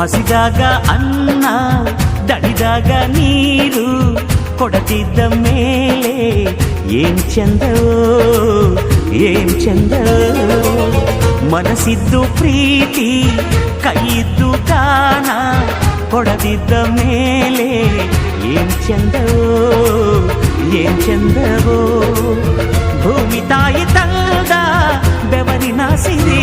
ಹಸಿದಾಗ ಅನ್ನ ದಣಿದಾಗ ನೀರು ಕೊಡತಿದ್ದ ಮೇಲೆ ಏನ್ ಚಂದವೋ ಏನ್ ಚಂದವೋ ಮನಸ್ಸಿದ್ದು ಪ್ರೀತಿ ಕೈಯಿದ್ದು ದಾನ ಕೊಡದಿದ್ದ ಮೇಲೆ ಏನ್ ಚಂದವೋ ಏನ್ ಚಂದವೋ ಭೂಮಿ ತಾಯಿ ತಂದ ಬೆವರಿನ ಸಿರಿ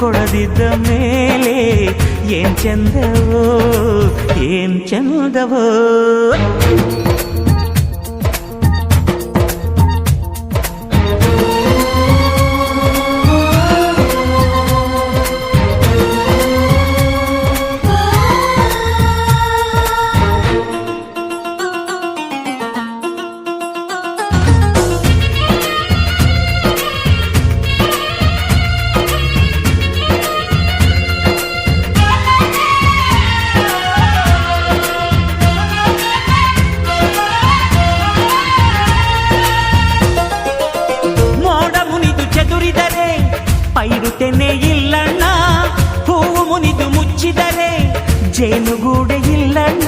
ಕೊಡದಿದ್ದ ಮೇಲೆ ಏನ್ ಚಂದವೋ ಏನ್ ಚಂದವೋ ಪೈರುತೆನೆ ಇಲ್ಲಣ್ಣ. ಹೂವು ಮುನಿದು ಮುಚ್ಚಿದರೆ ಜೇನುಗೂಡೆ ಇಲ್ಲಣ್ಣ.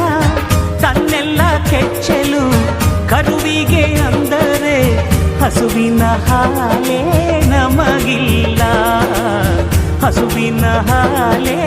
ತನ್ನೆಲ್ಲ ಕೆಚ್ಚಲು ಕರುವಿಗೆ ಅಂದರೆ ಹಸುವಿನ ಹಾಲೇ ನಮಗಿಲ್ಲ. ಹಸುವಿನ ಹಾಲೇ